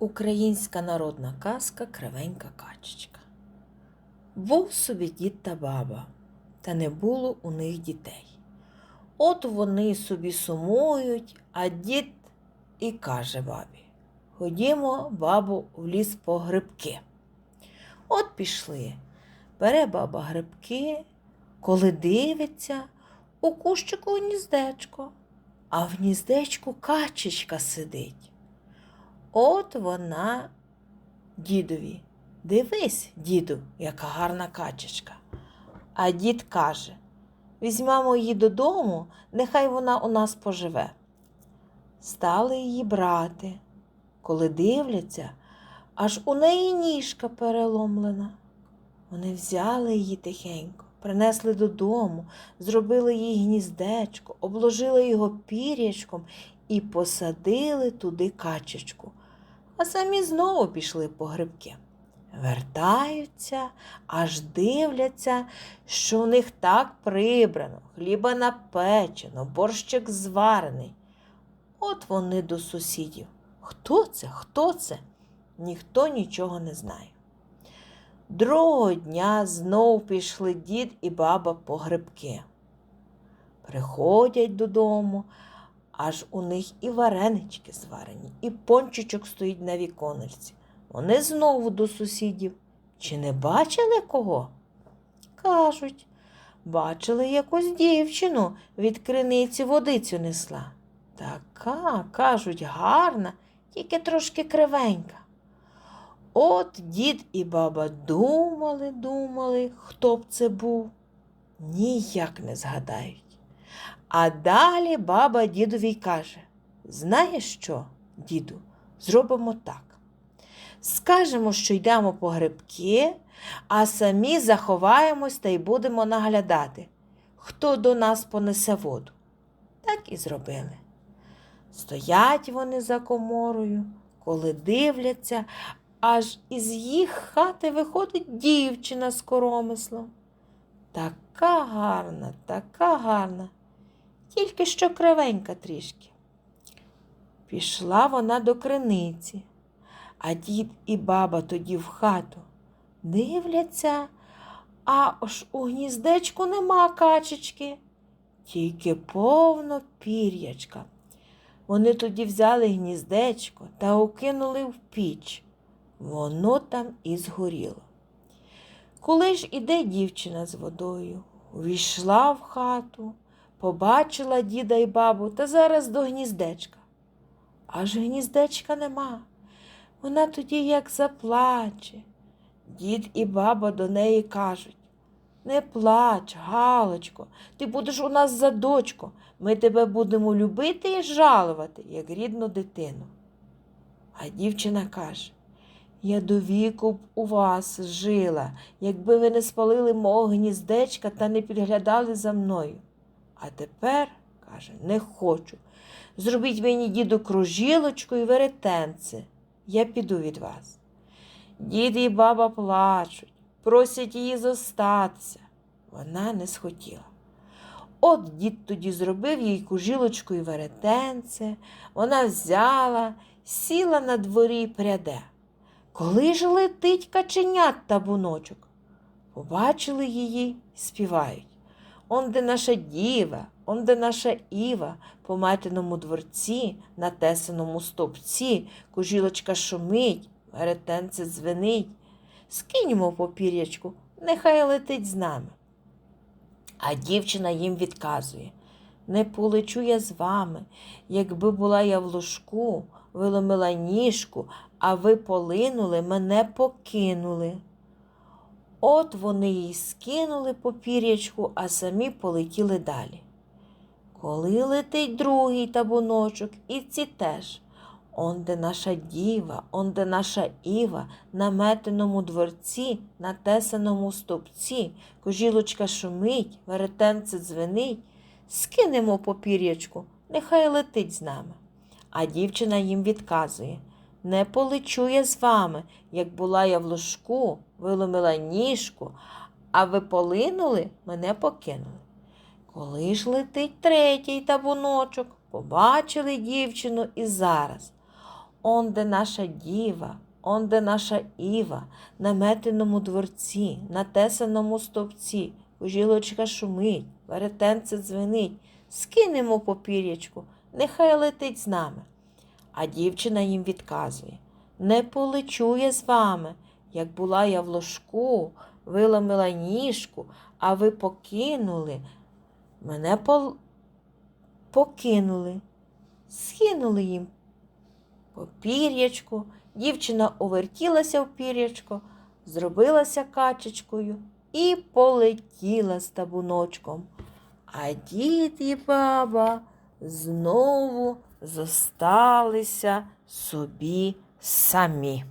Українська народна казка Кривенька качечка. Був собі дід та баба, та не було у них дітей. От вони собі сумують, а дід і каже бабі: Ходімо, бабу, в ліс по грибки. От пішли. Бере баба грибки, коли дивиться, у кущику гніздечко, а в гніздечку качечка сидить. От вона дідові. Дивись, діду, яка гарна качечка. А дід каже: візьмемо її додому, нехай вона у нас поживе. Стали її брати. Коли дивляться, аж у неї ніжка переломлена. Вони взяли її тихенько, принесли додому, зробили їй гніздечко, обложили його пірячком і посадили туди качечку, а самі знову пішли по грибки. Вертаються, аж дивляться, що в них так прибрано, хліба напечено, борщик зварений. От вони до сусідів. Хто це? Хто це? Ніхто нічого не знає. Другого дня знов пішли дід і баба по грибки. Приходять додому, аж у них і варенички зварені, і пончичок стоїть на віконечці. Вони знову до сусідів. Чи не бачили кого? Кажуть, бачили якусь дівчину від криниці водицю несла. Така, кажуть, гарна, тільки трошки кривенька. От дід і баба думали, думали, хто б це був. Ніяк не згадають. А далі баба дідові каже: Знаєш що, діду, зробимо так. Скажемо, що йдемо по грибки, а самі заховаємось та й будемо наглядати, хто до нас понесе воду. Так і зробили. Стоять вони за коморою, коли дивляться, аж із їх хати виходить дівчина з коромислом. Така гарна, така гарна, тільки що кривенька трішки. Пішла вона до криниці, а дід і баба тоді в хату. Дивляться, а аж у гніздечку нема качечки, тільки повно пір'ячка. Вони тоді взяли гніздечко та укинули в піч. Воно там і згоріло. Коли ж іде дівчина з водою, увійшла в хату, побачила діда й бабу та зараз до гніздечка. Аж гніздечка нема. Вона тоді як заплаче. Дід і баба до неї кажуть не плач, Галочко, ти будеш у нас за дочку. Ми тебе будемо любити і жалувати, як рідну дитину. А дівчина каже я до віку б у вас жила, якби ви не спалили мого гніздечка та не підглядали за мною. А тепер, каже, не хочу. Зробіть мені, діду, кружілочку і веретенце. Я піду від вас. Дід і баба плачуть, просять її зостатися. Вона не схотіла. От дід тоді зробив їй кужілочку і веретенце, вона взяла, сіла на дворі й пряде. Коли ж летить каченят табуночок? Побачили її співають. Он де наша діва, он де наша Іва, по матиному дворці, на тесаному стовпці, кужілочка шумить, веретенце дзвенить. Скиньмо попір'ячку, нехай летить з нами. А дівчина їм відказує не полечу я з вами, якби була я в ложку, виломила ніжку, а ви полинули, мене покинули. От вони їй скинули попір'ячку, а самі полетіли далі. Коли летить другий табуночок, і ці теж. Он де наша діва, он де наша Іва, на метеному дворці, на тесаному стовпці, кожілочка шумить, веретенце дзвенить, скинемо попір'ячку, нехай летить з нами. А дівчина їм відказує не полечу я з вами, як була я в ложку, виломила ніжку, а ви полинули, мене покинули. Коли ж летить третій табуночок, побачили дівчину і зараз. Он де наша діва, он де наша Іва, на метеному дворці, на тесаному стовпці, жилочка шумить, веретенце дзвенить, скинемо попір'ячку, нехай летить з нами. А дівчина їм відказує Не полечу я з вами. Як була я в ложку, виламила ніжку, а ви покинули, мене пол... покинули, скинули їм по пір'ячку. Дівчина увертілася в пір'ячко, зробилася качечкою і полетіла з табуночком. А дід і баба знову зосталися собі самі.